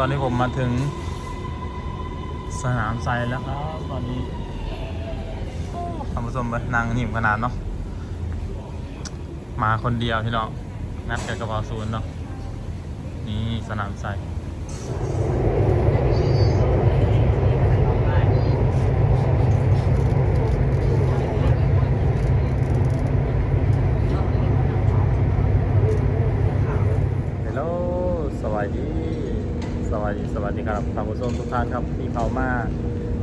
ตอนนี้ผมมาถึง สนามไซแล้วครับ ตอนนี้ทำผสมไปนางนิ่มขนาดเนาะ มาคนเดียวพี่น้อง นัดกับกระเป๋าศูนย์เนาะ นี่สนามไซฮัลโหลสวัสดี วัสดีสวัสดีครับท่านผู้ชมทุกท่านครับที่เข้ามา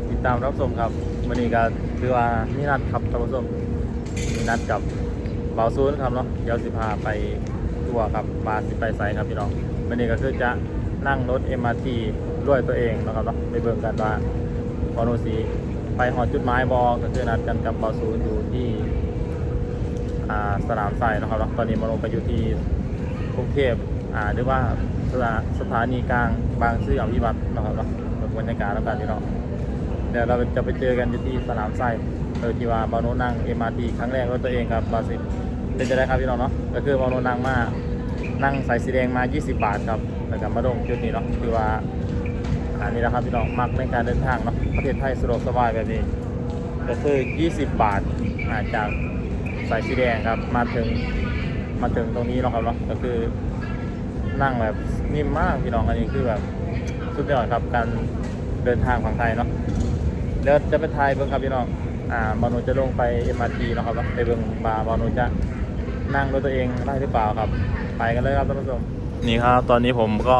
ติดตามรับชมครับวันนี้ก็คือว่ามีนัดครับท่านผู้ชมมีนัดกับเบาซูนครับเนาะเดี๋ยวสิพาไปทัวครับมาสิไปไซครับพี่น้องวันนี้ก็คือจะนั่งรถ MRT ด้วยตัวเองนะครับเนาะไปเบิ่งกันว่าพอโนสีไปหอดจุดหมายบอก็คือนัดกันกับเบาซูนอยู่ที่สนามไซนะครับเนาะตอนนี้มาลงไปอยู่ที่กรุงเทพหรือว่า สถานีกลางบางซื่ออภิวัตรนะครับเนาะแบบบรรยากาศแล้วกันพี่น้องเดี๋ยวเราจะไปเจอกันที่สนามไส้โดยที่ว่าบอลโนนั่ง MRT ครั้งแรกด้วยตัวเองครับบาสิเป็นจะได้ครับพี่น้องเนาะก็คือบอลโนนั่งมานั่งสายสีแดงมา 20 บาทครับแล้วก็มาลงจุดนี้เนาะคือว่าอันนี้นะครับพี่น้องมักในการเดินทางเนาะประเทศไทยสะดวกสบายแบบนี้ ก็คือ 20 บาทอาจากสายสีแดงครับมาถึงมาถึงตรงนี้แล้วครับเนาะก็คือ นั่งแบบนิ่มมากพี่น้องอันนี้คือแบบสุดยอดครับการเดินทางฝั่งไทยเนาะเดี๋ยวจะไปไทยเบิ้งครับพี่น้องอ่าบอลนูจะลงไป MRT เนาะครับไปเบิ้งบาร์บอลนูจะนั่งด้วยตัวเองได้หรือเปล่าครับ ไปกันเลยครับท่านผู้ชมนี่ครับ ตอนนี้ผมก็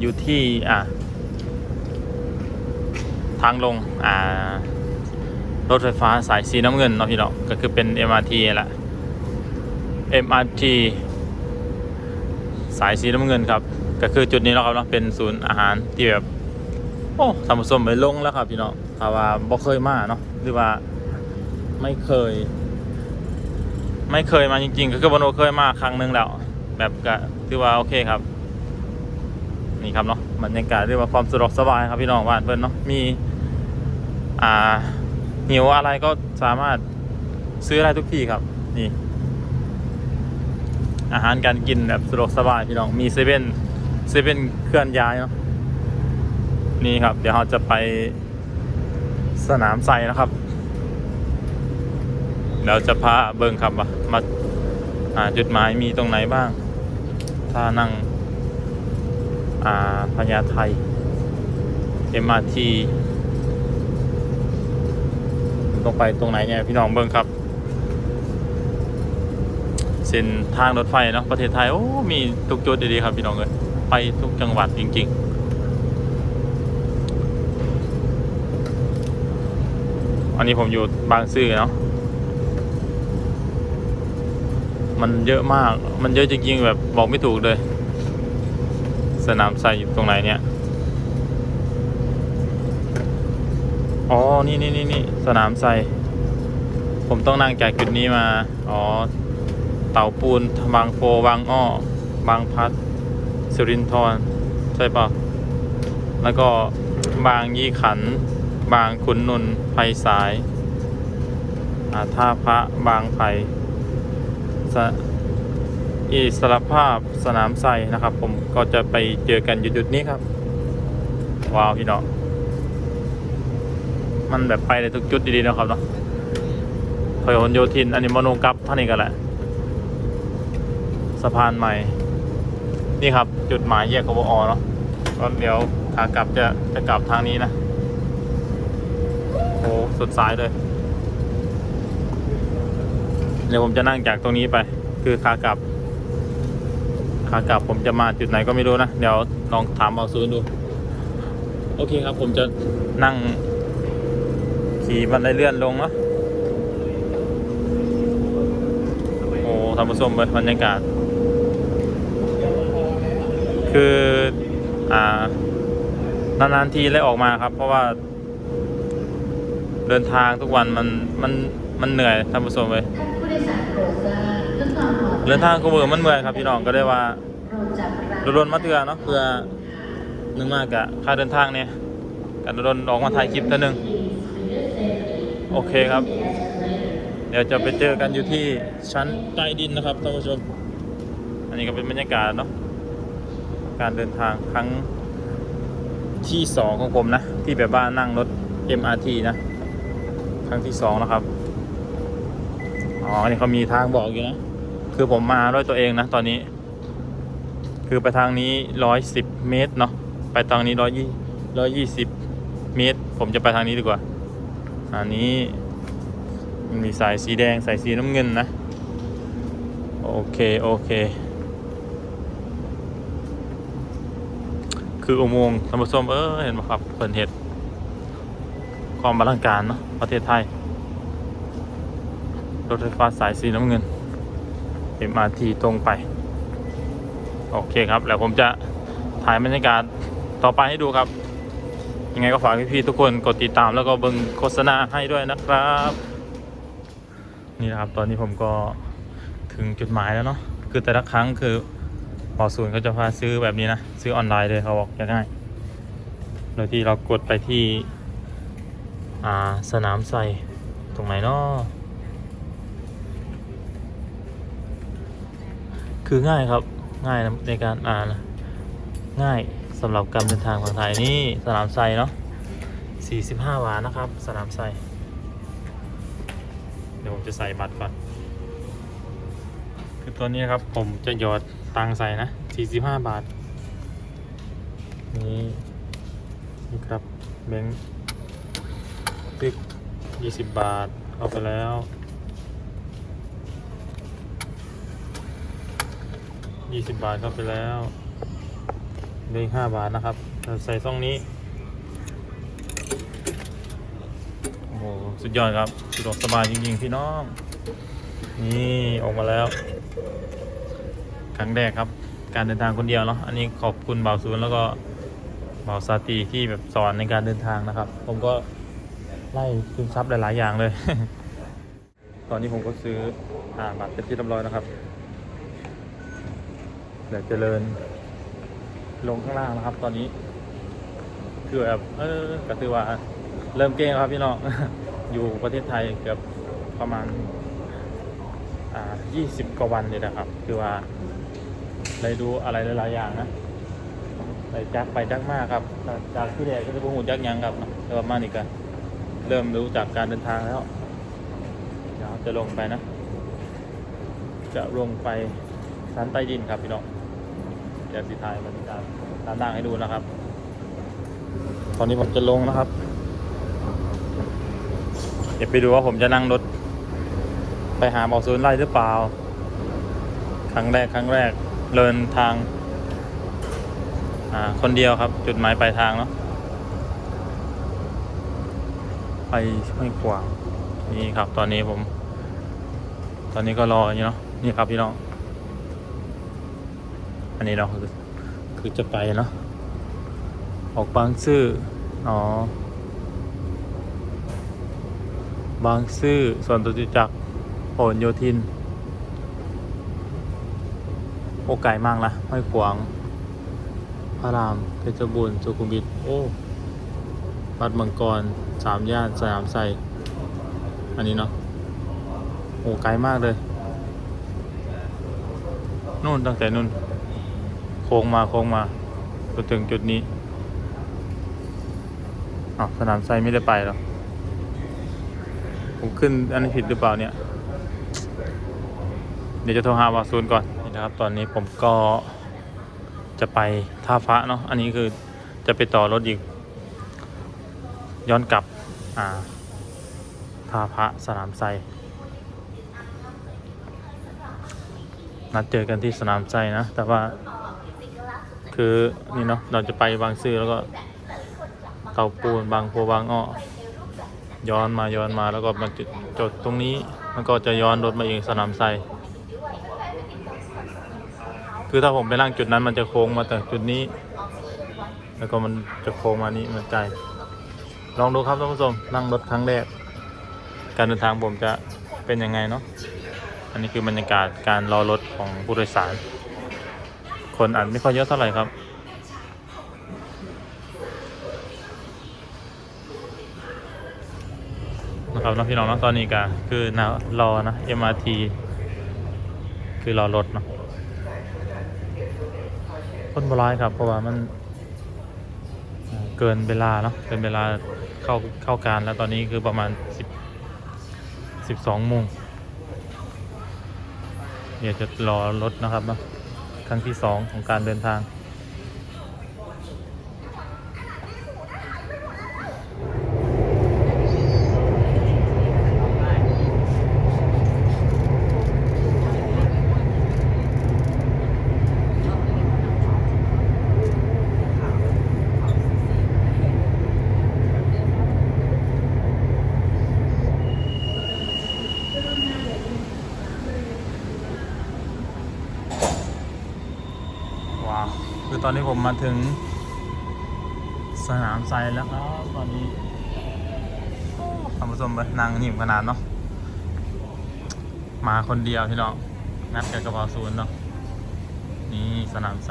อยู่ที่อ่าทางลงอ่ารถไฟฟ้าสายสีน้ำเงินเนาะพี่น้องก็คือเป็น MRT แหละ MRT สายสีน้ำเงินครับ ก็คือจุดนี้แล้วครับเนาะเป็นศูนย์อาหารที่แบบโอ้ทำสมไปลงแล้วครับพี่น้องถ้าว่าบ่เคยมาเนาะหรือว่าไม่เคย ไม่เคยมาจริง ๆ ก็คือบโนเคยมาครั้งหนึ่งแล้วแบบก็คือว่าโอเคครับ นี่ครับเนาะบรรยากาศเรียกว่าความสะดวกสบายครับพี่น้องบ้านเพื่อนเนาะมีอ่าหิวอะไรก็สามารถซื้อได้ทุกที่ครับ นี่ อาหารการกินแบบสะดวกสบายพี่น้องมีเซเว่นเซเว่นเคลื่อนย้ายเนาะนี่ครับ เดี๋ยวเราจะไปสนามไซนะครับเราจะพาเบิงครับว่ามาหาจุดหมายมีตรงไหนบ้าง ถ้านั่งอ่าพญาไท MRT ตรงไปตรงไหนเนี่ยพี่น้องเบิงครับ เส้นทางรถไฟเนาะประเทศไทยโอ้มีทุกจุดดีๆครับพี่น้องเลยไปทุกจังหวัดจริง ๆอันนี้ผมอยู่บางซื่อเนาะ มันเยอะมาก มันเยอะจริงๆแบบบอกไม่ถูกเลย สนามไซอยู่ตรงไหนเนี่ย อ๋อ นี่นี่นี่นี่สนามไซ ผมต้องนั่งจากจุดนี้มา อ๋อ เต่าปูนบางโพบางอ้อบางพัดสิรินทรใช่ปะแล้วก็บางยี่ขัน บางขุนนนไพสายอาท่าพระบางไผ่อิสรภาพสนามไซนะครับ ผมก็จะไปเจอกันจุดนี้ครับ ว้าวพี่เน้องมันแบบไปในทุกจุดดีๆนะครับเนาะพหลโยธินอันนี้มโนกับท่านี้กันแหละะพานใหม่ นี่ครับ จุดหมายแยกกบอเนาะก็เดี๋ยวขากลับจะจะกลับทางนี้นะโอ้สุดสายเลย เดี๋ยวผมจะนั่งจากตรงนี้ไป คือขากลับขากลับผมจะมาจุดไหนก็ไม่รู้นะ เดี๋ยวลองถามเอาซูนดู โอเคครับ ผมจะนั่ง ขี่บันไดเลื่อนลงเนาะโอ้ทำผสมบรรยากาศ คืออ่านานๆทีได้ออกมาครับ เพราะว่า เดินทางทุกวันมันมันมันเหนื่อยท่านผู้ชมเลยท่านผู้โดยเดินทางกูเบื่อมันเมื่อยครับพี่น้องก็ได้ว่าเราจะรับรนมาเตือนเนาะเพื่อนึงมากอะค่าเดินทางเนี่ยกันรนออกมาถ่ายคลิปท่านึงโอเคครับ เดี๋ยวจะไปเจอกันอยู่ที่ชั้นใต้ดินนะครับท่านผู้ชม อันนี้ก็เป็นบรรยากาศเนาะ การเดินทางครั้งที่สองของผมนะ ที่แบบว่านั่งรถ MRT นะ ครั้งที่สองนะครับ อ๋อนี่เขามีทางบอกอยู่นะ คือผมมาด้วยตัวเองนะ ตอนนี้ คือไปทางนี้ร้อยสิบเมตรเนาะไปทางนี้ร้อยยี่ร้อยยี่สิบเมตร ผมจะไปทางนี้ดีกว่า อันนี้มันมีสายสีแดงสายสีน้ำเงินนะ โอเค โอเค คืออุโมงค์ธรรมชมเออเห็นไหมครับเปิดเหตุความบาลังการเนาะประเทศไทย รถไฟฟ้าสายสีน้ำเงิน MRT ตรงไป โอเคครับ แล้วผมจะถ่ายบรรยากาศต่อไปให้ดูครับ ยังไงก็ฝากพี่ๆทุกคนกดติดตามแล้วก็เบิ่งโฆษณาให้ด้วยนะครับ นี่นะครับ ตอนนี้ผมก็ถึงจุดหมายแล้วเนาะคือแต่ละครั้งคือ หมอศูนย์เขาจะพาซื้อแบบนี้นะ ซื้อออนไลน์เลยเขาบอกจะง่าย โดยที่เรากดไปที่สนามไซตรงไหนเนาะคือง่ายครับง่ายนะในการอ่านนะง่ายสำหรับการเดินทางของไทยนี่สนามไซเนาะ45บาทนะครับ สนามไซเดี๋ยวผมจะใส่บัตรก่อน คือตัวนี้นะครับผมจะหยอดตังใส่นะ45 บาท นี่นี่ครับแบงค์ติ๊ก20 บาทเข้าไปแล้ว 20 บาทเข้าไปแล้วเหลืออีก5บาทนะครับใส่ซ่องนี้โอ้โหสุดยอดครับสะดวกสบายจริงๆพี่น้อง นี่ออกมาแล้ว ครั้งแรกครับ การเดินทางคนเดียวเนาะอันนี้ขอบคุณบ่าวศูนย์แล้วก็บ่าวซาตีที่แบบสอนในการเดินทางนะครับ ผมก็ไล่ซึมซับหลาย ๆ อย่างเลย ตอนนี้ผมก็ซื้ออ่าบัตรเป็นที่เรียบร้อยนะครับเดี๋ยวเจริญลงข้างล่างนะครับ ตอนนี้ คือแบบเออก็คือว่าเริ่มเก่งครับพี่น้องอยู่ประเทศไทยเกือบประมาณ อ่า20กว่าวันเลยนะครับ คือว่าได้ดูอะไรหลายๆอย่างนะไปจักไปจักมากครับ จากที่แรกก็จะพูดจักยังครับแต่ว่ามานี่ก็เริ่มรู้จักการเดินทางแล้วเดี๋ยวจะลงไปนะ จะลงไปชั้นใต้ดินครับพี่น้องเดี๋ยวสีทายบรรยากาศด้านล่างให้ดูนะครับ ตอนนี้ผมจะลงนะครับ เดี๋ยวไปดูว่าผมจะนั่งรถ ไปหาหมอศูนย์ไล่หรือเปล่า ครั้งแรกครั้งแรกเดินทาง อ่า คนเดียวครับ จุดหมายปลายทางเนาะ ไปห้วยขวางนี่ครับ ตอนนี้ผม ตอนนี้ก็รออยู่เนาะ นี่ครับพี่น้อง อันนี้เราคือคือจะไปเนาะ ออกบางซื่อ อ๋อ บางซื่อส่วนตุจจักร โอนโยธิน โอไกลมากละห้อยขวาง พระราม เพชรบูรณ์ สุขุมวิท โอ้วัดมังกร สามย่าน สยามไซอันนี้เนาะ โอ้ไกลมากเลย นู่นตั้งแต่นู่น โค้งมา โค้งมา จนถึงจุดนี้อ้าวสนามไซไม่ได้ไปหรอ ผมขึ้นอันนี้ผิดหรือเปล่าเนี่ย เดี๋ยวจะโทรหาวาซูนก่อนนี่นะครับ ตอนนี้ผมก็จะไปท่าพระเนาะอันนี้คือจะไปต่อรถอีก ย้อนกลับอ่าท่าพระสนามไซนัดเจอกันที่สนามไซนะ แต่ว่าคือนี่เนาะเราจะไปบางซื่อแล้วก็เตาปูนบางโพบางอ้อย้อนมาย้อนมาแล้วก็มาจุดจดตรงนี้ มันก็จะย้อนรถมาเองสนามไซ คือถ้าผมไปนั่งจุดนั้นมันจะโค้งมาแต่จุดนี้ แล้วก็มันจะโค้งมานี้มันไกลลองดูครับท่านผู้ชมนั่งรถครั้งแรก การเดินทางผมจะเป็นยังไงเนาะอันนี้คือบรรยากาศการรอรถของผู้โดยสาร คนอาจไม่ค่อยเยอะเท่าไหร่ครับนะครับน้องพี่น้องนะตอนนี้ก็คือนะรอนะ MRT คือรอรถเนาะ คนบร้ายครับ เพราะว่ามันเกินเวลาเนาะเกินเวลาเข้าเข้าการแล้วตอนนี้คือประมาณสิบสิบสองโมงเดี๋ยวจะรอรถนะครับเนาะครั้งที่สองของการเดินทาง ว้าว คื อตอนนี้ผมมาถึง สนามไซแล้วครับตอนนี้ท่านผู้ชมนั่งนิ่มขนาดเนาะมาคนเดียวพี่น้องนัดกันกระเป๋าศูนย์เนาะนี่สนามไซ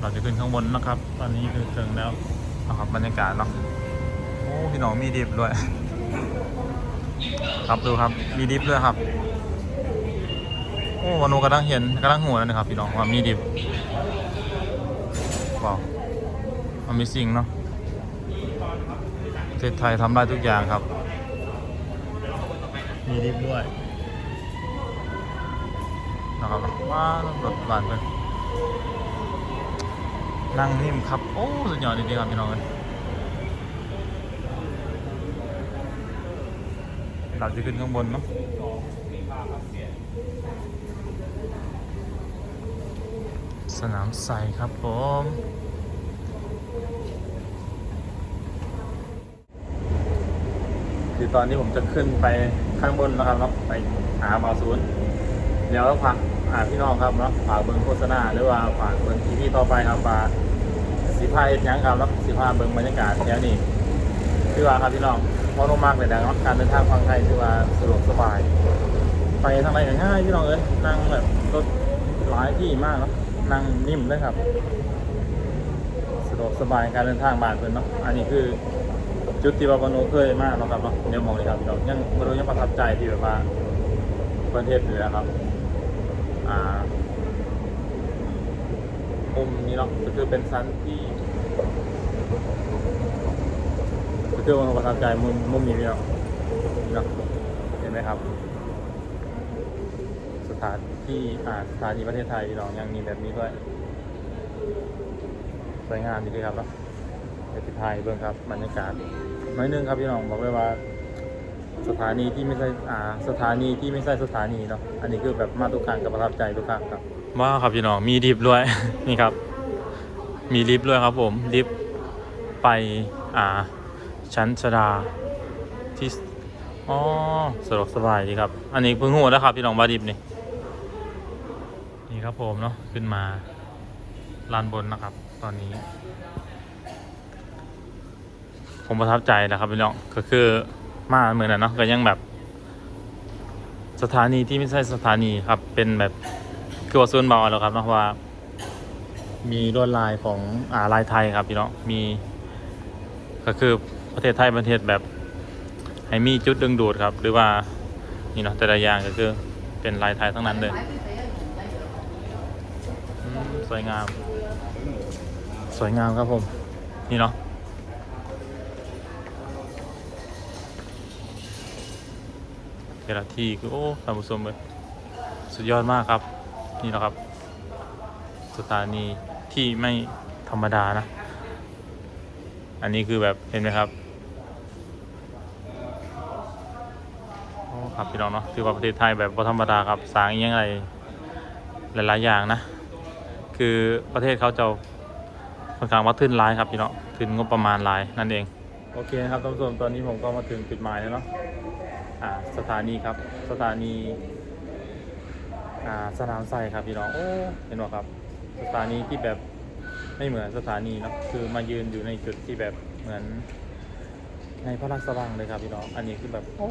เราจะขึ้นข้างบนนะครับ ตอนนี้คือถึงแล้วนะครับบรรยากาศเนาะโอ้พี่น้องมีดิฟด้วย ครับดูครับมีดิฟด้วยครับ อ้วันนูกำลังเห็นกำลังหัวแล้วนะครับพี่น้องว่ามีดิบว้าวมันมีสิ่งเนาะประเทศไทยทำได้ทุกอย่างครับ มีดิบด้วยนะครับว้าวรถบานเลยนั่งนิ่มครับ โอ้ สุดยอดจริงๆครับพี่น้องเลยเราจะขึ้นข้างบนเนาะ สนามใสครับผม คือตอนนี้ผมจะขึ้นไปข้างบนนะครับเนาะไปหาบาศูนย์เดี๋ยวฝากหาพี่น้องครับเนาะฝากเบิ้งโฆษณาหรือว่าฝากเบิ้งทีวีต่อไปครับฝากสีพาเอ็ดยังครับแล้วสีพาเบิ้งบรรยากาศแถวนี้พี่ว่าครับพี่น้องพอลงมากเลยนะครับการเดินทางฟังไทยที่ว่าสะดวกสบาย ไปทางไหนก็ง่ายพี่น้องเอ้ยนั่งแบบรถหลายที่มากเนาะ นั่งนิ่มเลยครับ สะดวกสบายการเดินทางบานเพิ่นเนาะ อันนี้คือจุดที่ว่าบรรนุเคยมากเนาะครับเนาะเดี๋ยวมองเลยครับพี่น้องยังบรรนุยังประทับใจที่แบบว่าประเทศอยู่แล้วครับ อ่ามุมนี้เนาะก็คือเป็นชั้นที่ก็คือว่าประทับใจมุมมุมนี้พี่น้องเนาะเห็นไหมครับ ถานที่อ่าสถานีประเทศไทยพี่น้องยังมีแบบนี้ด้วย สวยงามดีเลยครับเนาะประเทศไทยเบิ่งครับบรรยากาศน้อยนึงครับพี่น้องบอกเลยว่าสถานีที่ไม่ใช่อ่าสถานีที่ไม่ใช่สถานีเนาะอันนี้คือแบบมาทุกครั้งกับประทับใจทุกครั้งครับว้าวครับพี่น้องมีลิฟต์ด้วย นี่ครับ มีลิฟต์ด้วยครับผมลิฟต์ไปอ่าชั้นชดาที่อ๋อสะดวกสบายดีครับ อันนี้เพิ่งหัวแล้วครับพี่น้องบาดิบนี่ ครับผมเนาะขึ้นมาลานบนนะครับ ตอนนี้ ผมประทับใจนะครับพี่น้องก็คือมาเหมือนกันเนาะก็ยังแบบ สถานีที่ไม่ใช่สถานีครับ เป็นแบบคือว่าส่วนเบาแล้วครับเนาะว่า มีลวดลายของอ่าลายไทยครับพี่น้องมี ก็คือประเทศไทยประเทศแบบให้มีจุดดึงดูดครับ หรือว่านี่เนาะแต่ละอย่างก็คือเป็นลายไทยทั้งนั้นเลย สวยงาม สวยงามครับผม นี่เนาะแต่ละที่คือโอ้ท่านผู้ชมเลยสุดยอดมากครับ นี่นะครับ สถานีที่ไม่ธรรมดานะ อันนี้คือแบบเห็นไหมครับครับพี่น้องเนาะถือว่าประเทศไทยแบบบ่ธรรมดาครับสร้างยังไงหลาย ๆ อย่างนะ คือประเทศเขาจะค่อนข้างว่าทึนร้ายครับพี่น้องทึนงบประมาณหลายนั่นเอง โอเคครับท่านผู้ชมตอนนี้ผมก็มาถึงจุดหมายแล้วเนาะอ่าสถานีครับ สถานีอ่าสนามไซครับพี่น้องโอ้เห็นไหมครับ สถานีที่แบบไม่เหมือนสถานีเนาะคือมายืนอยู่ในจุดที่แบบเหมือน ในพระราชวังเลยครับพี่น้องอันนี้คือแบบโอ้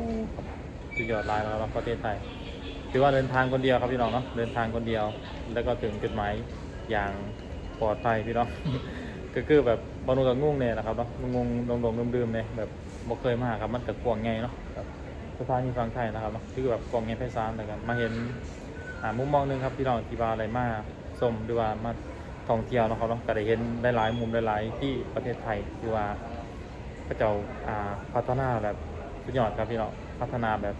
สุดยอดลายแล้วครับประเทศไทยถือว่าเดินทางคนเดียวครับพี่น้องเนาะเดินทางคนเดียว แล้วก็ถึงจุดหมาย อย่างปลอดภัยพี่น้อง ก็คือแบบบอนุกับงงเนี่ยนะครับเนาะงงงงงๆดื่มๆเนี่ยแบบบ่เคยมาครับมันกับกวางไงเนาะครับสถานีฟังไทยนะครับเนาะคือแบบกวางไงไพศาลเลยกันมาเห็นอ่ามุมมองหนึงครับพี่น้องที่ว่าอะไรมาสมหรือว่ามาท่องเที่ยวเนาะครับเนาะก็ได้เห็นได้หลายมุมได้หลายที่ประเทศไทยที่ว่าพระเจ้าอ่าพัฒนาแบบสุดยอดครับพี่น้องพัฒนาแบบ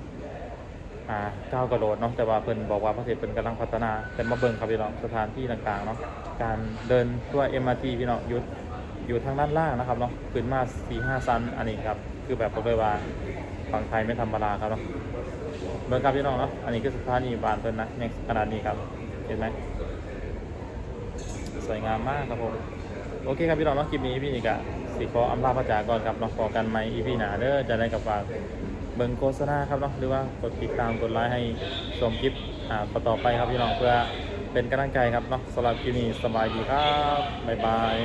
อ่าก้าวกระโดดเนาะแต่ว่าเพิ่นบอกว่าประเทศเพิ่นกำลังพัฒนาแต่มาเบิ่งครับพี่น้องสถานที่ต่างๆเนาะการเดินตัวย MRT พี่น้องอยู่อยู่ทางด้านล่างนะครับเนาะขึ้นมา4 5ซันอันนี้ครับคือแบบบอกเลยว่าฝั่งไทยไม่ธรรมดาครับเนาะเบิ่งครับพี่น้องเนาะอันนี้คือสถานีบานเพิ่นนะในขนาดนี้ครับเห็นไหมสวยงามมากครับผมโอเคครับพี่น้องเนาะคลิปนี้พี่นี่กะสิขออำลาพระจาก่อนครับเนาะขอกันไหมอีพีหนาเด้อจะได้กับฝาก เบิ่งโฆษณาครับเนาะหรือว่ากดติดตามกดไลค์ให้ชมคลิปอ่าต่อไปครับพี่น้องเพื่อเป็นกำลังใจครับเนาะสำหรับคลิปนี้สบายดีครับบ๊ายบาย